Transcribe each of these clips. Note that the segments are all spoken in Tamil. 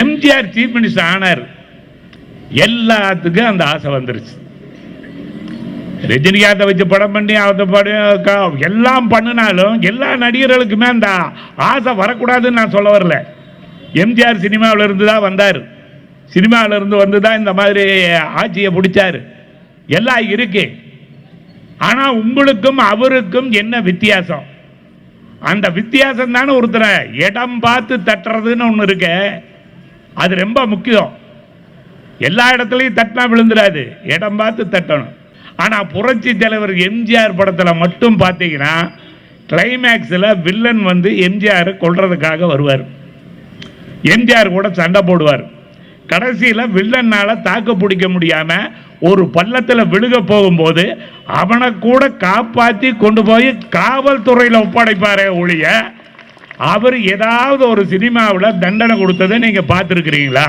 எம்ஜிஆர் சீஃப் மினிஸ்டர் ஆனார். எல்லாத்துக்கும் அந்த ஆசை வந்துருச்சு. ரஜினிகாந்தை வச்சு படம் பண்ணி அந்த படம் எல்லாம் பண்ணினாலும் எல்லா நடிகர்களுக்குமே அந்த ஆசை வரக்கூடாதுன்னு நான் சொல்ல வரல. எம்ஜிஆர் சினிமாவில் இருந்து தான் வந்தார். சினிமாவில் இருந்து வந்து தான் இந்த மாதிரி ஆட்சியை பிடிச்சார். எல்லாம் இருக்கு. ஆனால் உங்களுக்கும் அவருக்கும் என்ன வித்தியாசம்? அந்த வித்தியாசம் தானே ஒருத்தரை இடம் பார்த்து தட்டுறதுன்னு ஒன்று இருக்கு. அது ரொம்ப முக்கியம். எல்லா இடத்துலையும் தட்டினா விழுந்துடாது. இடம் பார்த்து தட்டணும். ஆனால் புரட்சி தலைவர் எம்ஜிஆர் படத்தில் மட்டும் பார்த்தீங்கன்னா கிளைமேக்ஸில் வில்லன் வந்து எம்ஜிஆர் கொள்றதுக்காக வருவார். எம்ஜிஆர் கூட சண்டை போடுவார். கடைசியில் வில்லன்னால் தாக்கு பிடிக்க முடியாமல் ஒரு பள்ளத்தில் விழுக போகும்போது அவனை கூட காப்பாற்றி கொண்டு போய் காவல்துறையில் ஒப்படைப்பாரே ஒழிய அவர் ஏதாவது ஒரு சினிமாவில் தண்டனை கொடுத்ததை நீங்க பார்த்துருக்கிறீங்களா?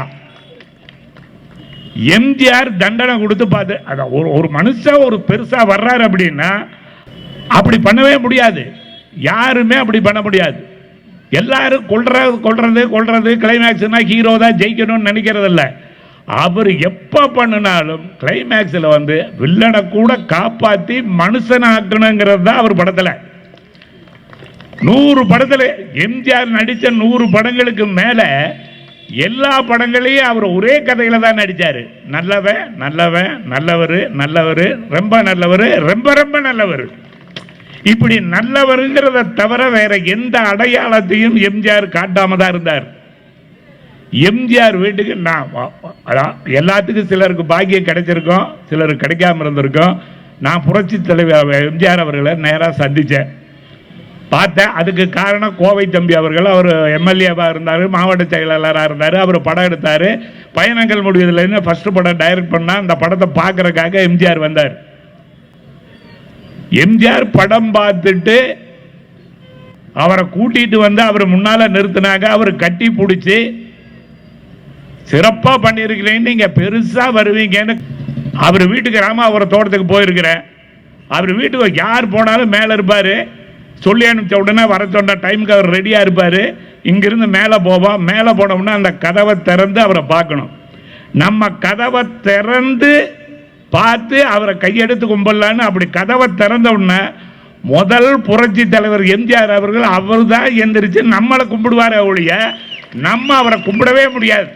எம்ஜிஆர் தண்டனை கொடுத்து பார்த்து அதான் ஒரு ஒரு மனுஷன் ஒரு பெருசாக வர்றாரு அப்படின்னா அப்படி பண்ணவே முடியாது. யாருமே அப்படி பண்ண முடியாது. எல்லாரும் கொல்றது கொல்றது கொள்றது கிளைமேக்ஸ்னா ஹீரோ தான் ஜெயிக்கணும்னு நினைக்கிறதில்ல. அவர் எப்போ பண்ணினாலும் கிளைமேக்ஸில் வந்து வில்லனை கூட காப்பாற்றி மனுஷனாக்கணுங்கிறது தான் அவர் படத்தில். நூறு படத்துல எம்ஜிஆர் நடிச்ச நூறு படங்களுக்கு மேல எல்லா படங்களையும் அவர் ஒரே கதையில தான் நடிச்சாரு. நல்லவன் நல்லவன் நல்லவர் நல்லவர் ரொம்ப நல்லவர் ரொம்ப ரொம்ப நல்லவர். இப்படி நல்லவருங்கிறத தவிர வேற எந்த அடையாளத்தையும் எம்ஜிஆர் காட்டாம தான் இருந்தார். எம்ஜிஆர் வீட்டுக்கு நான் எல்லாத்துக்கும் சிலருக்கு பாக்கியம் கிடைச்சிருக்கோம் சிலருக்கு கிடைக்காம இருந்திருக்கோம். நான் புரட்சி தலைவர் எம்ஜிஆர் அவர்களை நேராக சந்திச்சேன். பார்த்தேன். அதுக்கு காரணம் கோவை தம்பி அவர்கள். அவர் எம்எல்ஏவாக இருந்தார் மாவட்ட செயலாளராக இருந்தார் அவர் படம் எடுத்தார். பயணங்கள் முடிவதில்லைன்னு ஃபஸ்ட்டு படம் டைரக்ட் பண்ணால் அந்த படத்தை பார்க்குறக்காக எம்ஜிஆர் வந்தார். எம்ஜிஆர் படம் பார்த்துட்டு அவரை கூட்டிட்டு வந்து அவர் முன்னால் நிறுத்தினாங்க. அவர் கட்டி பிடிச்சி சிறப்பாக பண்ணியிருக்கிறேன்னு நீங்கள் பெருசாக வருவீங்கன்னு. அவர் வீட்டுக்கு ராமாபுரம் தோட்டத்துக்கு போயிருக்கிறேன். அவர் வீட்டுக்கு யார் போனாலும் மேலே இருப்பார். சொல்லி அனுப்பிச்ச உடனே வர சொன்ன டைமுக்கு அவர் ரெடியாக இருப்பார். இங்கிருந்து மேலே போவோம் மேலே போனோம்னா அந்த கதவை திறந்து அவரை பார்க்கணும். நம்ம கதவை திறந்து பார்த்து அவரை கையெடுத்து கும்பிடலான்னு அப்படி கதவை திறந்த உடனே முதல் புரட்சி தலைவர் எம்ஜிஆர் அவர்கள் அவர் தான் எந்திரிச்சு நம்மளை கும்பிடுவார் ஒழிய நம்ம அவரை கும்பிடவே முடியாது.